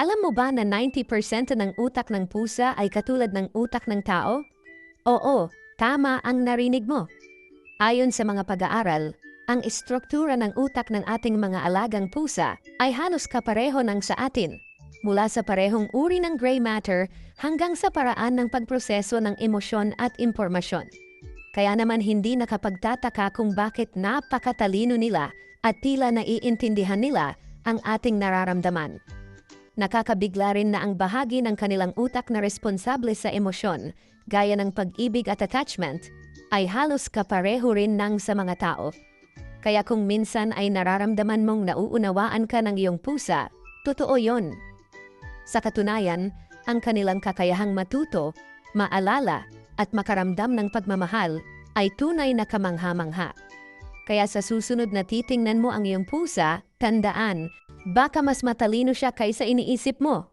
Alam mo ba na 90% ng utak ng pusa ay katulad ng utak ng tao? Oo, tama ang narinig mo. Ayon sa mga pag-aaral, ang istruktura ng utak ng ating mga alagang pusa ay halos kapareho ng sa atin, mula sa parehong uri ng gray matter hanggang sa paraan ng pagproseso ng emosyon at impormasyon. Kaya naman hindi nakapagtataka kung bakit napakatalino nila at tila naiintindihan nila ang ating nararamdaman. Nakakabigla rin na ang bahagi ng kanilang utak na responsable sa emosyon, gaya ng pag-ibig at attachment, ay halos kapareho rin ng sa mga tao. Kaya kung minsan ay nararamdaman mong nauunawaan ka ng iyong pusa, totoo yon. Sa katunayan, ang kanilang kakayahang matuto, maalala, at makaramdam ng pagmamahal ay tunay na kamangha-mangha. Kaya sa susunod na titingnan mo ang iyong pusa, tandaan, baka mas matalino siya kaysa iniisip mo.